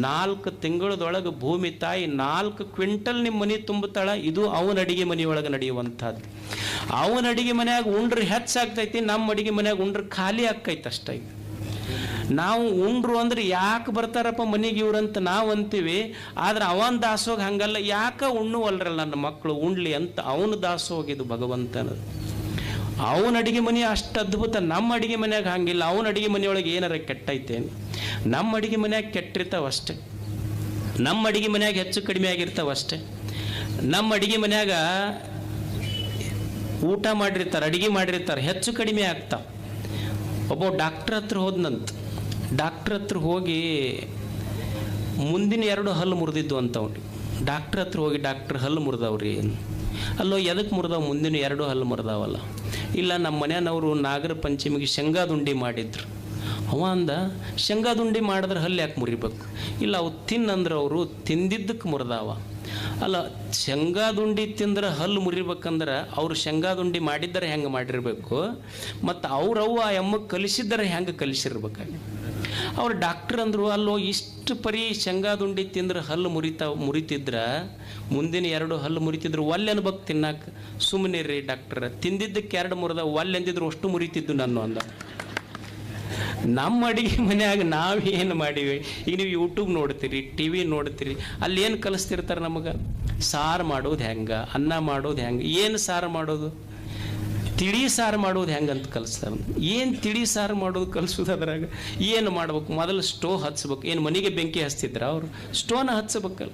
ನಾಲ್ಕು ತಿಂಗಳದೊಳಗೆ ಭೂಮಿ ತಾಯಿ ನಾಲ್ಕು ಕ್ವಿಂಟಲ್ ನಿಮ್ಮ ಮನೆ ತುಂಬುತ್ತಾಳ, ಇದು ಅವನ ಅಡಿಗೆ ಮನೆಯೊಳಗೆ ನಡೆಯುವಂಥದ್ದು. ಅವನ ಅಡಿಗೆ ಮನೆಯಾಗ ಉಂಡ್ರೆ ಹೆಚ್ಚಾಗ್ತೈತಿ ನಮ್ಮ ಅಡಿಗೆ ಮನೆಯಾಗ ಉಂಡ್ರೆ ಖಾಲಿ ಆಕ್ಕೈತೆ ಅಷ್ಟೇ. ನಾವು ಉಂಡ್ರು ಅಂದ್ರೆ ಯಾಕೆ ಬರ್ತಾರಪ್ಪ ಮನೆಗೆ ಇವ್ರಂತ ನಾವು ಅಂತೀವಿ. ಆದ್ರೆ ಅವನ್ ದಾಸೋಗ ಹಂಗಲ್ಲ. ಯಾಕೆ ಉಣ್ಣುವಲ್ರಲ್ಲ ನನ್ನ ಮಕ್ಕಳು ಉಣ್ಲಿ ಅಂತ ಅವ್ನ ದಾಸೋಗಿದು ಭಗವಂತ ಭಗವಂತನದು. ಅವನ ಅಡಿಗೆ ಮನೆ ಅಷ್ಟು ಅದ್ಭುತ. ನಮ್ಮ ಅಡಿಗೆ ಮನೆಯಾಗ ಹಂಗಿಲ್ಲ. ಅವನ ಅಡಿಗೆ ಮನೆಯೊಳಗೆ ಏನಾರ ಕೆಟ್ಟೈತೆ ನಮ್ಮ ಅಡಿಗೆ ಮನೆಯಾಗ ಕೆಟ್ಟಿರ್ತಾವ ಅಷ್ಟೇ. ನಮ್ಮ ಅಡಿಗೆ ಮನೆಯಾಗ ಹೆಚ್ಚು ಕಡಿಮೆ ಆಗಿರ್ತಾವ ಅಷ್ಟೇ. ನಮ್ಮ ಅಡಿಗೆ ಮನೆಯಾಗ ಊಟ ಮಾಡಿರ್ತಾರೆ, ಅಡಿಗೆ ಮಾಡಿರ್ತಾರೆ, ಹೆಚ್ಚು ಕಡಿಮೆ ಆಗ್ತಾವ. ಒಬ್ಬ ಡಾಕ್ಟ್ರ್ ಹತ್ರ ಹೋದ್ನಂತ. ಡಾಕ್ಟ್ರ್ ಹತ್ರ ಹೋಗಿ ಮುಂದಿನ ಎರಡು ಹಲ್ಲು ಮುರಿದಿದ್ದು ಅಂತವ್ರಿ ಡಾಕ್ಟ್ರ್ ಹತ್ರ ಹೋಗಿ ಡಾಕ್ಟ್ರ್ ಹಲ್ಲು ಮುರಿದವ್ರಿ ಅಲ್ಲೋ ಎದಕ್ಕೆ ಮುರಿದವ್ ಮುಂದಿನ ಎರಡು ಹಲ್ಲು ಮುರಿದಾವಲ್ಲ? ಇಲ್ಲ ನಮ್ಮ ಮನೆಯವರು ನಾಗರ ಪಂಚಮಿಗೆ ಶೇಂಗಾದುಂಡಿ ಮಾಡಿದ್ರು. ಅವ ಅಂದ ಶೇಂಗಾದುಂಡಿ ಮಾಡಿದ್ರೆ ಹಲ್ಲು ಯಾಕೆ ಮುರಿಬೇಕು? ಇಲ್ಲ ಅವು ತಿನ್ನಂದ್ರೆ ಅವರು ತಿಂದಿದ್ದಕ್ಕೆ ಮುರಿದಾವ. ಅಲ್ಲ ಶೇಂಗಾದುಂಡಿ ತಿಂದ್ರೆ ಹಲ್ಲು ಮುರಿಬೇಕಂದ್ರೆ ಅವ್ರು ಶೇಂಗಾದುಂಡಿ ಮಾಡಿದ್ದಾರೆ ಹೆಂಗೆ ಮಾಡಿರಬೇಕು? ಮತ್ತು ಅವ್ರವ್ವ ಎಮ್ಮಗೆ ಕಲಿಸಿದ್ದಾರೆ ಹೆಂಗೆ ಕಲಿಸಿರ್ಬೇಕಾಗಿ ಅವ್ರು ಡಾಕ್ಟ್ರ್ ಅಂದರು, ಅಲ್ಲೋ ಇಷ್ಟು ಪರಿ ಶೇಂಗಾದುಂಡಿ ತಿಂದ್ರೆ ಹಲ್ಲು ಮುರಿತ, ಮುರಿತಿದ್ರ, ಮುಂದಿನ ಎರಡು ಹಲ್ಲು ಮುರಿತಿದ್ರು ಒಲ್ಲೆನ ಅನ್ಬೇಕು ತಿನ್ನಾಕ ಸುಮ್ಮನೆ ರೀ ಡಾಕ್ಟ್ರ್ ತಿಂದಿದ್ದಕ್ಕೆ ಎರಡು ಮುರಿದ ಒಲ್ಲೆಂದಿದ್ರು ಅಷ್ಟು ಮುರಿತಿದ್ದು ನಾನು ಅಂದ. ನಮ್ಮ ಅಡಿಗೆ ಮನೆಯಾಗ ನಾವೇನು ಮಾಡೀವಿ? ಈಗ ನೀವು ಯೂಟ್ಯೂಬ್ ನೋಡ್ತೀರಿ ಟಿ ವಿ ನೋಡ್ತೀರಿ, ಅಲ್ಲಿ ಏನು ಕಲಿಸ್ತಿರ್ತಾರೆ ನಮಗೆ? ಸಾರು ಮಾಡೋದು ಹೆಂಗೆ? ಅನ್ನ ಮಾಡೋದು ಹೆಂಗೆ? ಏನು ಸಾರು ಮಾಡೋದು? ತಿಳಿ ಸಾರು ಮಾಡೋದು ಹೆಂಗಂತ ಕಲಿಸ್ತಾರೆ ಏನು ತಿಳಿ ಸಾರು ಮಾಡೋದು ಕಲಿಸೋದು ಅದ್ರಾಗ? ಏನು ಮಾಡ್ಬೇಕು? ಮೊದಲು ಸ್ಟೋವ್ ಹಚ್ಬೇಕು. ಏನು ಮನೆಗೆ ಬೆಂಕಿ ಹಚ್ತಿದ್ರ ಅವರು? ಸ್ಟೋನ ಹಚ್ಚಬೇಕಲ್ಲ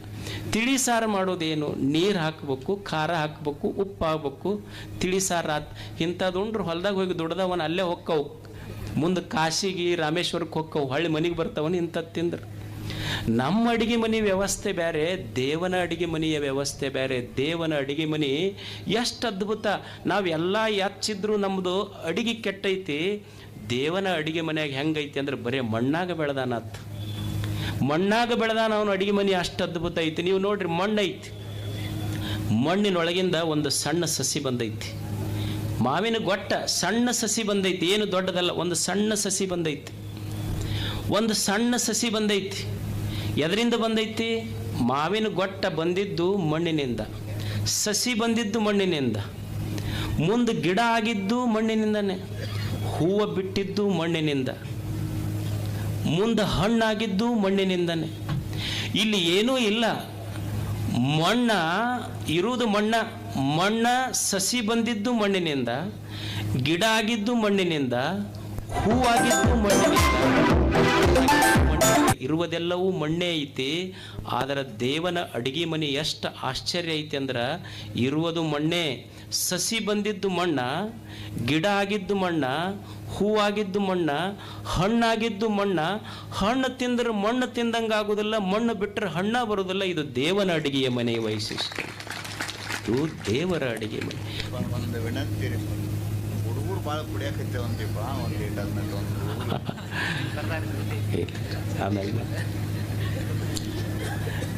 ತಿಳಿ ಸಾರು ಮಾಡೋದೇನು? ನೀರು ಹಾಕಬೇಕು, ಖಾರ ಹಾಕಬೇಕು ಉಪ್ಪು ಹಾಕ್ಬೇಕು ತಿಳಿ ಸಾರು ಆತ್. ಇಂಥದ್ದು ಉಂಡ್ರೆ ಹೊಲ್ದಾಗ ಹೋಗಿ ದುಡ್ದವನ ಅಲ್ಲೇ ಹೊಕ್ಕವು. ಮುಂದೆ ಕಾಶಿಗೆ ರಾಮೇಶ್ವರಕ್ಕೆ ಹೊಕ್ಕವು. ಹಳ್ಳಿ ಮನೆಗೆ ಬರ್ತಾವನು ಇಂಥದ್ದು ತಿಂದ್ರೆ. ನಮ್ಮ ಅಡಿಗೆ ಮನೆ ವ್ಯವಸ್ಥೆ ಬೇರೆ, ದೇವನ ಅಡಿಗೆ ಮನೆಯ ವ್ಯವಸ್ಥೆ ಬೇರೆ, ದೇವನ ಅಡಿಗೆ ಮನೆ ಎಷ್ಟು ಅದ್ಭುತ. ನಾವೆಲ್ಲ ಎಚ್ಚಿದ್ರು ನಮ್ಮದು ಅಡಿಗೆ ಕೆಟ್ಟೈತಿ. ದೇವನ ಅಡಿಗೆ ಮನೆಯಾಗ ಹೆಂಗೈತಿ ಅಂದ್ರೆ ಬರೀ ಮಣ್ಣಾಗ ಬೆಳೆದಾನತ್ ಮಣ್ಣಾಗ ಬೆಳೆದಾನ ಅವನು ಅಡಿಗೆ ಮನೆ ಅಷ್ಟು ಅದ್ಭುತ ಐತಿ. ನೀವು ನೋಡ್ರಿ ಮಣ್ಣೈತಿ. ಮಣ್ಣಿನೊಳಗಿಂದ ಒಂದು ಸಣ್ಣ ಸಸಿ ಬಂದೈತಿ. ಮಾವಿನ ಗೊಟ್ಟ ಸಣ್ಣ ಸಸಿ ಬಂದೈತಿ. ಏನು ದೊಡ್ಡದಲ್ಲ, ಒಂದು ಸಣ್ಣ ಸಸಿ ಬಂದೈತಿ. ಒಂದು ಸಣ್ಣ ಸಸಿ ಬಂದೈತಿ. ಎದರಿಂದ ಬಂದೈತಿ? ಮಾವಿನ ಗೊಟ್ಟ ಬಂದಿದ್ದು ಮಣ್ಣಿನಿಂದ. ಸಸಿ ಬಂದಿದ್ದು ಮಣ್ಣಿನಿಂದ. ಮುಂದೆ ಗಿಡ ಆಗಿದ್ದು ಮಣ್ಣಿನಿಂದನೇ. ಹೂವು ಬಿಟ್ಟಿದ್ದು ಮಣ್ಣಿನಿಂದ. ಮುಂದೆ ಹಣ್ಣಾಗಿದ್ದು ಮಣ್ಣಿನಿಂದನೇ. ಇಲ್ಲಿ ಏನೂ ಇಲ್ಲ. ಮಣ್ಣ ಇರುವುದು ಮಣ್ಣ. ಮಣ್ಣ ಸಸಿ ಬಂದಿದ್ದು ಮಣ್ಣಿನಿಂದ. ಗಿಡ ಆಗಿದ್ದು ಮಣ್ಣಿನಿಂದ. ಹೂವಾಗಿದ್ದು ಮಣ್ಣಿನಿಂದ. ಇರುವುದೆಲ್ಲವೂ ಮಣ್ಣೇ ಐತಿ. ಆದರೆ ದೇವನ ಅಡಿಗೆ ಮನೆ ಎಷ್ಟು ಆಶ್ಚರ್ಯ ಐತಿ ಅಂದ್ರೆ, ಇರುವುದು ಮಣ್ಣೆ. ಸಸಿ ಬಂದಿದ್ದು ಮಣ್ಣ, ಗಿಡ ಆಗಿದ್ದು ಮಣ್ಣ ಹೂವಾಗಿದ್ದು ಮಣ್ಣ ಹಣ್ಣಾಗಿದ್ದು ಮಣ್ಣ. ಹಣ್ಣು ತಿಂದ್ರೆ ಮಣ್ಣು ತಿಂದಂಗೆ ಆಗೋದಿಲ್ಲ, ಮಣ್ಣು ಬಿಟ್ಟರೆ ಹಣ್ಣ ಬರೋದಿಲ್ಲ. ಇದು ದೇವನ ಅಡಿಗೆಯ ಮನೆಯ ವೈಶಿಷ್ಟ್ಯ. ಇದು ದೇವರ ಅಡಿಗೆ ಮನೆ. ಒಂದು ವಿನಂತಿ ಹುಡುಗರು ಭಾಳ ಕುಡಿಯಾಕತ್ತೆ ಒಂದು ಒಂದು. ಆಮೇಲೆ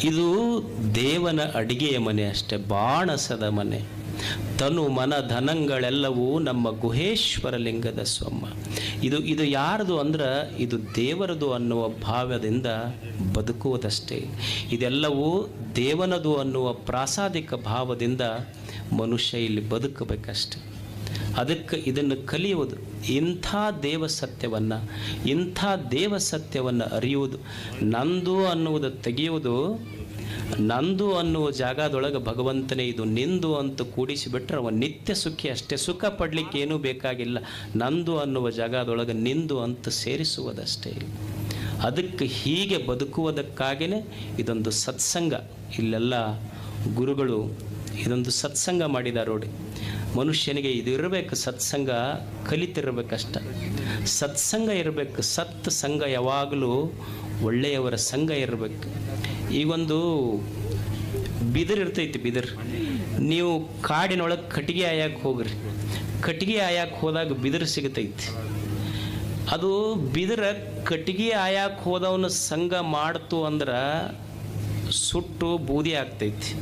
ಇದು ದೇವನ ಅಡಿಗೆಯ ಮನೆ ಅಷ್ಟೆ, ಬಾಣಸದ ಮನೆ. ತನು ಮನ ಧನಗಳೆಲ್ಲವೂ ನಮ್ಮ ಗುಹೇಶ್ವರ ಲಿಂಗದ ಸ್ವಮ್ಮ. ಇದು ಇದು ಯಾರದು ಅಂದ್ರೆ ಇದು ದೇವರದು ಅನ್ನುವ ಭಾವದಿಂದ ಬದುಕುವುದಷ್ಟೇ. ಇದೆಲ್ಲವೂ ದೇವನದು ಅನ್ನುವ ಪ್ರಾಸಾದಿಕ ಭಾವದಿಂದ ಮನುಷ್ಯ ಇಲ್ಲಿ ಬದುಕಬೇಕಷ್ಟೆ. ಅದಕ್ಕೆ ಇದನ್ನು ಕಲಿಯುವುದು. ಇಂಥ ದೇವ ಸತ್ಯವನ್ನು, ಇಂಥ ದೇವ ಸತ್ಯವನ್ನು ಅರಿಯುವುದು. ನಂದು ಅನ್ನುವುದು ತೆಗೆಯುವುದು, ನಂದು ಅನ್ನುವ ಜಾಗದೊಳಗೆ ಭಗವಂತನೇ ಇದು, ನಿಂದು ಅಂತ ಕೂಡಿಸಿಬಿಟ್ರೆ ಅವ ನಿತ್ಯ ಸುಖಿ ಅಷ್ಟೇ. ಸುಖ ಪಡಲಿಕ್ಕೆ ಏನೂ ಬೇಕಾಗಿಲ್ಲ. ನಂದು ಅನ್ನುವ ಜಾಗದೊಳಗೆ ನಿಂದು ಅಂತ ಸೇರಿಸುವುದಷ್ಟೇ ಅದಕ್ಕೆ ಹೀಗೆ ಬದುಕುವುದಕ್ಕಾಗಿಯೇ ಇದೊಂದು ಸತ್ಸಂಗ. ಇಲ್ಲೆಲ್ಲ ಗುರುಗಳು ಇದೊಂದು ಸತ್ಸಂಗ ಮಾಡಿದಾರೋಡಿ ಮನುಷ್ಯನಿಗೆ ಇದು ಇರಬೇಕು, ಸತ್ಸಂಗ ಕಲಿತಿರ್ಬೇಕಷ್ಟ ಸತ್ಸಂಗ ಇರಬೇಕು, ಸತ್ ಸಂಘ ಯಾವಾಗಲೂ ಒಳ್ಳೆಯವರ ಸಂಘ ಇರಬೇಕು. ಈಗೊಂದು ಬಿದಿರು ಇರ್ತೈತಿ ಬಿದಿರು. ನೀವು ಕಾಡಿನೊಳಗೆ ಕಟ್ಟಿಗೆ ಆಯಕ್ಕೆ ಹೋಗ್ರಿ. ಕಟ್ಟಿಗೆ ಆಯಾಕೆ ಹೋದಾಗ ಬಿದಿರು ಸಿಗತೈತಿ. ಅದು ಬಿದಿರ ಕಟ್ಟಿಗೆ ಆಯಾಕೆ ಹೋದವನ ಸಂಘ ಮಾಡ್ತು ಅಂದ್ರೆ ಸುಟ್ಟು ಬೂದಿ ಆಗ್ತೈತಿ.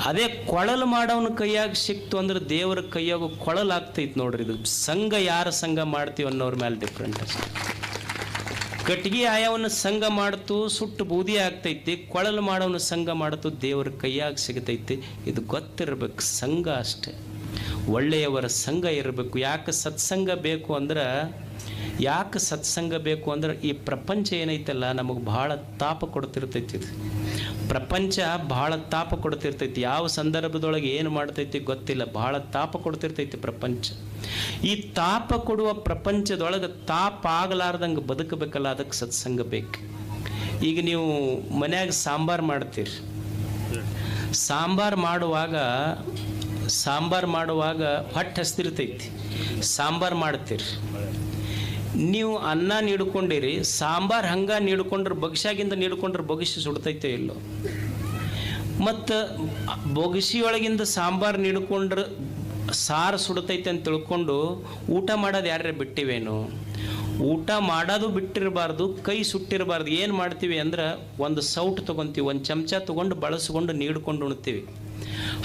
ಅದೇ ಕೊಳಲು ಮಾಡೋವನ ಕೈಯಾಗ ಸಿಕ್ತು ಅಂದ್ರೆ ದೇವರ ಕೈಯಾಗ ಕೊಳಲು ಆಗ್ತೈತೆ ನೋಡ್ರಿ ಇದು. ಸಂಘ ಯಾರ ಸಂಘ ಮಾಡ್ತೀವಿ ಅನ್ನೋರ ಮೇಲೆ ಡಿಫ್ರೆಂಟ್ ಅಷ್ಟೇ. ಆಯವನ್ನ ಸಂಘ ಮಾಡ್ತು, ಸುಟ್ಟು ಬೂದಿ ಆಗ್ತೈತಿ, ಕೊಳಲು ಮಾಡೋವನ ಸಂಘ ಮಾಡ್ತು, ದೇವರ ಕೈಯಾಗ ಸಿಗತೈತಿ. ಇದು ಗೊತ್ತಿರ್ಬೇಕು, ಸಂಘ ಅಷ್ಟೆ. ಒಳ್ಳೆಯವರ ಸಂಘ ಇರಬೇಕು. ಯಾಕೆ ಸತ್ಸಂಗ ಬೇಕು ಅಂದ್ರೆ, ಯಾಕೆ ಸತ್ಸಂಗ ಬೇಕು ಅಂದ್ರೆ, ಈ ಪ್ರಪಂಚ ಏನೈತಲ್ಲ, ನಮಗೆ ಭಾಳ ತಾಪ ಕೊಡ್ತಿರ್ತೈತಿ ಇದು. ಪ್ರಪಂಚ ಬಹಳ ತಾಪ ಕೊಡ್ತಿರ್ತೈತಿ. ಯಾವ ಸಂದರ್ಭದೊಳಗೆ ಏನು ಮಾಡ್ತೈತಿ ಗೊತ್ತಿಲ್ಲ. ಬಹಳ ತಾಪ ಕೊಡ್ತಿರ್ತೈತಿ ಪ್ರಪಂಚ. ಈ ತಾಪ ಕೊಡುವ ಪ್ರಪಂಚದೊಳಗೆ ತಾಪ ಆಗಲಾರ್ದಂಗೆ ಬದುಕಬೇಕಲ್ಲ, ಅದಕ್ಕೆ ಸತ್ಸಂಗ ಬೇಕು. ಈಗ ನೀವು ಮನ್ಯಾಗ ಸಾಂಬಾರು ಮಾಡ್ತೀರಿ. ಸಾಂಬಾರು ಮಾಡುವಾಗ ಸಾಂಬಾರು ಮಾಡುವಾಗ ಹೊಟ್ಟೆ ಹಸ್ತಿರ್ತೈತಿ. ಸಾಂಬಾರು ಮಾಡ್ತೀರಿ. ನೀವು ಅನ್ನ ನೀಡ್ಕೊಂಡಿರಿ, ಸಾಂಬಾರು ಹಂಗೆ ನೀಡ್ಕೊಂಡ್ರೆ ಬಗ್ಸಾಗಿಂದ ನೀಡ್ಕೊಂಡ್ರೆ ಬೊಗಸಿ ಸುಡ್ತೈತೆ ಇಲ್ಲೋ? ಮತ್ತು ಬೊಗಸಿಯೊಳಗಿಂದ ಸಾಂಬಾರು ನೀಡ್ಕೊಂಡ್ರೆ ಸಾರು ಸುಡ್ತೈತೆ ಅಂತ ತಿಳ್ಕೊಂಡು ಊಟ ಮಾಡೋದು ಯಾರ್ಯಾರು ಬಿಟ್ಟಿವೇನು? ಊಟ ಮಾಡೋದು ಬಿಟ್ಟಿರಬಾರ್ದು, ಕೈ ಸುಟ್ಟಿರಬಾರ್ದು, ಏನು ಮಾಡ್ತೀವಿ ಅಂದ್ರೆ ಒಂದು ಸೌಟ್ ತೊಗೊತೀವಿ, ಒಂದು ಚಮಚ ತೊಗೊಂಡು ಬಳಸ್ಕೊಂಡು ನೀಡ್ಕೊಂಡು ಉಣ್ತೀವಿ.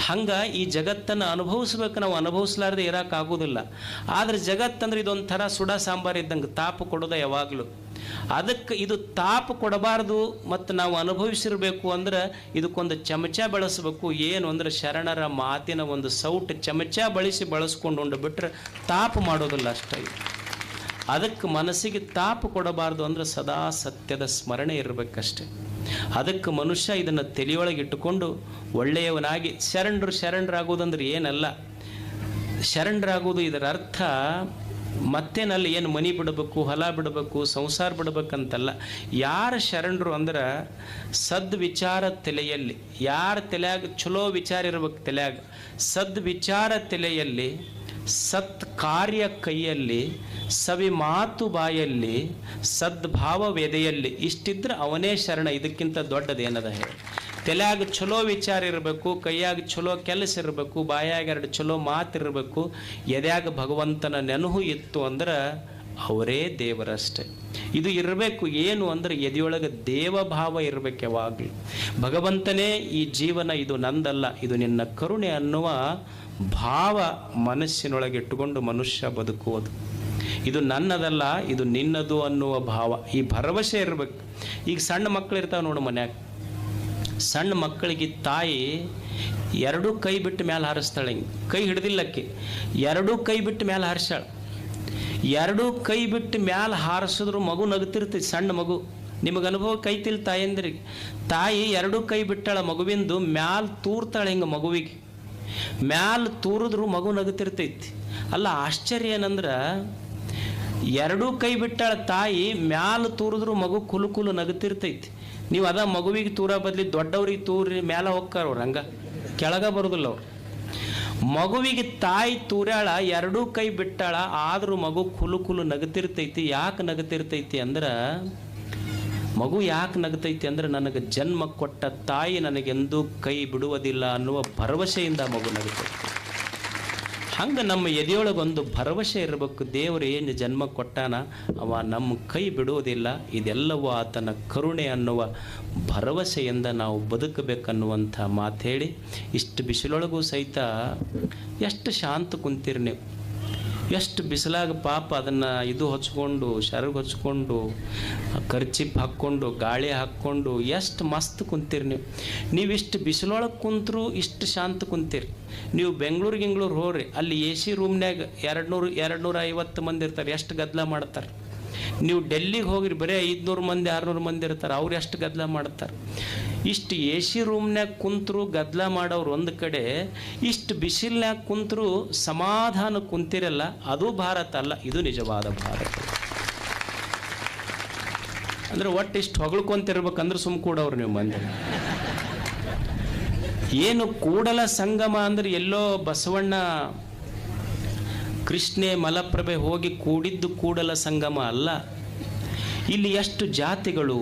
ಹಂಗೆ ಈ ಜಗತ್ತನ್ನು ಅನುಭವಿಸ್ಬೇಕು ನಾವು ಅನುಭವಿಸ್ಲಾರ್ದೆ ಇರೋಕ್ಕಾಗೋದಿಲ್ಲ ಆದ್ರೆ ಜಗತ್ತಂದ್ರೆ ಇದೊಂಥರ ಸುಡ ಸಾಂಬಾರು ಇದ್ದಂಗೆ, ತಾಪು ಕೊಡೋದ ಯಾವಾಗಲೂ. ಅದಕ್ಕೆ ಇದು ತಾಪು ಕೊಡಬಾರ್ದು ಮತ್ತು ನಾವು ಅನುಭವಿಸಿರ್ಬೇಕು ಅಂದ್ರೆ ಇದಕ್ಕೊಂದು ಚಮಚ ಬಳಸಬೇಕು. ಏನು ಅಂದ್ರೆ ಶರಣರ ಮಾತಿನ ಒಂದು ಸೌಟ್ ಚಮಚ ಬಳಸಿ ಬಳಸ್ಕೊಂಡು ಉಂಡು ಬಿಟ್ರೆ ತಾಪು ಮಾಡೋದಿಲ್ಲ ಅಷ್ಟೇ. ಅದಕ್ಕೆ ಮನಸ್ಸಿಗೆ ತಾಪು ಕೊಡಬಾರ್ದು ಅಂದ್ರೆ ಸದಾ ಸತ್ಯದ ಸ್ಮರಣೆ ಇರಬೇಕಷ್ಟೆ. ಅದಕ್ಕೆ ಮನುಷ್ಯ ಇದನ್ನು ತಲೆಯೊಳಗಿಟ್ಟುಕೊಂಡು ಒಳ್ಳೆಯವನಾಗಿ ಶರಣರು ಶರಣರಾಗುವುದಂದ್ರೆ ಏನಲ್ಲ? ಶರಣರಾಗುವುದು ಇದರ ಅರ್ಥ ಮತ್ತೇನಲ್ಲ ಏನು ಮನಿ ಬಿಡಬೇಕು, ಹೊಲ ಬಿಡಬೇಕು, ಸಂಸಾರ ಬಿಡಬೇಕಂತಲ್ಲ. ಯಾರ ಶರಣರು ಅಂದ್ರೆ ಸದ್ ವಿಚಾರ ತಲೆಯಲ್ಲಿ, ಯಾರ ತಲೆಯಾಗ ಚಲೋ ವಿಚಾರ ಇರ್ಬೇಕು ತಲೆಯಾಗ ಸದ್ ವಿಚಾರ ತಲೆಯಲ್ಲಿ ಸತ್ ಕಾರ್ಯ ಕೈಯಲ್ಲಿ, ಸವಿ ಮಾತು ಬಾಯಲ್ಲಿ ಸದ್ಭಾವ ವೆದೆಯಲ್ಲಿ ಇಷ್ಟಿದ್ರೆ ಅವನೇ ಶರಣ. ಇದಕ್ಕಿಂತ ದೊಡ್ಡದೇನದ ಹೇಳಿ? ತಲೆಯಾಗ ಚಲೋ ವಿಚಾರ ಇರಬೇಕು, ಕೈಯಾಗ ಚಲೋ ಕೆಲಸ ಇರಬೇಕು, ಬಾಯಾಗ ಎರಡು ಚಲೋ ಮಾತಿರಬೇಕು ಎದ್ಯಾಗ ಭಗವಂತನ ನೆನಹು ಇತ್ತು ಅಂದ್ರೆ ಅವರೇ ದೇವರಷ್ಟೇ ಇದು ಇರಬೇಕು ಏನು ಅಂದ್ರೆ ಎದೆಯೊಳಗೆ ದೇವಭಾವ ಇರಬೇಕು ಯಾವಾಗಲೂ. ಭಗವಂತನೇ ಈ ಜೀವನ ಇದು ನಂದಲ್ಲ, ಇದು ನಿನ್ನ ಕರುಣೆ ಅನ್ನುವ ಭಾವ ಮನಸ್ಸಿನೊಳಗೆ ಇಟ್ಟುಕೊಂಡು ಮನುಷ್ಯ ಬದುಕುವುದು. ಇದು ನನ್ನದಲ್ಲ, ಇದು ನಿನ್ನದು ಅನ್ನುವ ಭಾವ. ಈ ಭರವಸೆ ಇರಬೇಕು. ಈಗ ಸಣ್ಣ ಮಕ್ಕಳು ಇರ್ತಾವೆ ನೋಡು ಮನ್ಯಾಗ. ಸಣ್ಣ ಮಕ್ಕಳಿಗೆ ತಾಯಿ ಎರಡೂ ಕೈ ಬಿಟ್ಟು ಮೇಲೆ ಹಾರಿಸ್ತಾಳೆ ಹಿಂಗೆ. ಕೈ ಹಿಡ್ದಿಲ್ಲಕ್ಕೆ. ಎರಡೂ ಕೈ ಬಿಟ್ಟು ಮೇಲೆ ಹಾರಿಸ್ಯಾಳ ಎರಡೂ ಕೈ ಬಿಟ್ಟು ಮ್ಯಾಲೆ ಹಾರಿಸಿದ್ರು ಮಗು ನಗುತ್ತಿರ್ತೈತಿ ಸಣ್ಣ ಮಗು. ನಿಮಗೆ ಅನುಭವ ಕೈತಿಲ್ ತಾಯಂದ್ರಿಗೆ. ತಾಯಿ ಎರಡೂ ಕೈ ಬಿಟ್ಟಾಳ ಮಗುವಿಂದು ಮ್ಯಾಲ ತೂರ್ತಾಳೆ ಹಿಂಗೆ ಮಗುವಿಗೆ. ಮ್ಯಾಲ್ ತೂರಿದ್ರು ಮಗು ನಗುತ್ತಿರ್ತೈತಿ. ಅಲ್ಲ ಆಶ್ಚರ್ಯ ಏನಂದ್ರೆ, ಎರಡೂ ಕೈ ಬಿಟ್ಟಾಳ ತಾಯಿ ಮ್ಯಾಲ ತೂರಿದ್ರು ಮಗು ಕುಲು ಕುಲು ನಗುತ್ತಿರ್ತೈತಿ. ನೀವು ಅದ ಮಗುವಿಗೆ ತೂರ ಬದ್ಲಿ ದೊಡ್ಡವ್ರಿಗೆ ತೂರಿ ಮ್ಯಾಲ ಹೋಗ್ತಾರ ಅವ್ರು ಹಂಗ. ಕೆಳಗ ಬರೋದಿಲ್ಲ ಅವ್ರು. ಮಗುವಿಗೆ ತಾಯಿ ತೂರ್ಯಾಳ, ಎರಡೂ ಕೈ ಬಿಟ್ಟಾಳ, ಆದರೂ ಮಗು ಕುಲು ಕುಲು ನಗತಿರ್ತೈತಿ ಯಾಕೆ ನಗುತ್ತಿರ್ತೈತಿ ಅಂದ್ರೆ ಮಗು ಯಾಕೆ ನಗ್ತೈತಿ ಅಂದ್ರೆ ನನಗೆ ಜನ್ಮ ಕೊಟ್ಟ ತಾಯಿ ನನಗೆಂದೂ ಕೈ ಬಿಡುವುದಿಲ್ಲ ಅನ್ನುವ ಭರವಸೆಯಿಂದ ಮಗು ನಗತೈತಿ. ಹಂಗೆ ನಮ್ಮ ಎದೆಯೊಳಗೊಂದು ಭರವಸೆ ಇರಬೇಕು, ದೇವರು ಏನು ಜನ್ಮ ಕೊಟ್ಟಾನ, ಅವ ನಮ್ಮ ಕೈ ಬಿಡುವುದಿಲ್ಲ, ಇದೆಲ್ಲವೂ ಆತನ ಕರುಣೆ ಅನ್ನುವ ಭರವಸೆಯಿಂದ ನಾವು ಬದುಕಬೇಕನ್ನುವಂಥ ಮಾತು ಹೇಳಿ, ಇಷ್ಟು ಬಿಸಿಲೊಳಗೂ ಸಹಿತ ಎಷ್ಟು ಶಾಂತ ಕುಂತೀರಿ ನೀವು. ಎಷ್ಟು ಬಿಸಿಲಾಗ ಪಾಪ ಅದನ್ನು ಇದು ಹಚ್ಕೊಂಡು, ಶರಗ್ ಹಚ್ಕೊಂಡು, ಕರ್ಚಿಪ್ ಹಾಕ್ಕೊಂಡು, ಗಾಳಿ ಹಾಕ್ಕೊಂಡು, ಎಷ್ಟು ಮಸ್ತ್ ಕುಂತೀರಿ ನೀವು. ನೀವು ಇಷ್ಟು ಬಿಸಿಲೊಳಗೆ ಕುಂತರು ಇಷ್ಟು ಶಾಂತ ಕುಂತೀರಿ. ನೀವು ಬೆಂಗಳೂರು ಗಿಂಗ್ಳೂರು ಹೋಗ್ರಿ, ಅಲ್ಲಿ ಎ ಸಿ ರೂಮ್ನಾಗ ಎರಡು ನೂರು ಎರಡು ನೂರ ಐವತ್ತು ಮಂದಿ ಇರ್ತಾರೆ, ಎಷ್ಟು ಗದ್ದಲ ಮಾಡ್ತಾರೆ. ನೀವು ಡೆಲ್ಲಿಗೆ ಹೋಗಿರಿ, ಬರೀ ಐದುನೂರು ಮಂದಿ, ಆರುನೂರು ಮಂದಿ ಇರ್ತಾರೆ, ಅವ್ರು ಎಷ್ಟು ಗದ್ದಲ ಮಾಡ್ತಾರೆ? ಇಷ್ಟು ಎ ಸಿ ರೂಮ್ನಾಗ ಕುಂತರು ಗದ್ದಲ ಮಾಡೋರು ಒಂದು ಕಡೆ, ಇಷ್ಟು ಬಿಸಿಲ್ನ್ಯಾಗ ಕುಂತರು ಸಮಾಧಾನ ಕುಂತಿರಲ್ಲ, ಅದು ಭಾರತ ಅಲ್ಲ, ಇದು ನಿಜವಾದ ಭಾರತ. ಅಂದ್ರೆ ಒಟ್ಟು ಇಷ್ಟು ಹೊಗಳ್ಕೊಂತಿರ್ಬೇಕಂದ್ರೆ ಸುಮ್ಮ ಕೂಡವ್ರು ನೀವು ಮಂದಿ. ಏನು ಕೂಡಲ ಸಂಗಮ ಅಂದ್ರೆ ಎಲ್ಲೋ ಬಸವಣ್ಣ ಕೃಷ್ಣೆ ಮಲಪ್ರಭೆ ಹೋಗಿ ಕೂಡಿದ್ದು ಕೂಡಲ ಸಂಗಮ ಅಲ್ಲ. ಇಲ್ಲಿ ಎಷ್ಟು ಜಾತಿಗಳು,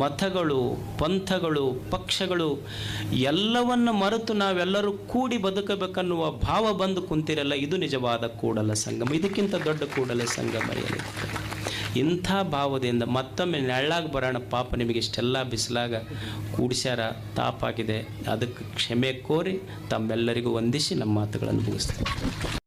ಮತಗಳು, ಪಂಥಗಳು, ಪಕ್ಷಗಳು, ಎಲ್ಲವನ್ನು ಮರೆತು ನಾವೆಲ್ಲರೂ ಕೂಡಿ ಬದುಕಬೇಕನ್ನುವ ಭಾವ ಬಂದು ಕುಂತಿರಲ್ಲ, ಇದು ನಿಜವಾದ ಕೂಡಲ ಸಂಗಮ. ಇದಕ್ಕಿಂತ ದೊಡ್ಡ ಕೂಡಲ ಸಂಗಮ ಏನಿದೆ? ಇಂಥ ಭಾವದಿಂದ ಮತ್ತೊಮ್ಮೆ ನೆಳ್ಳಾಗಿ ಬರೋಣ. ಪಾಪ ನಿಮಗೆ ಇಷ್ಟೆಲ್ಲ ಬಿಸಿಲಾಗ ಕೂಡಿಸ್ಯಾರ, ತಾಪಾಗಿದೆ. ಅದಕ್ಕೆ ಕ್ಷಮೆ ಕೋರಿ ತಮ್ಮೆಲ್ಲರಿಗೂ ವಂದಿಸಿ ನಮ್ಮ ಮಾತುಗಳನ್ನು ಮುಗಿಸ್ತಾರೆ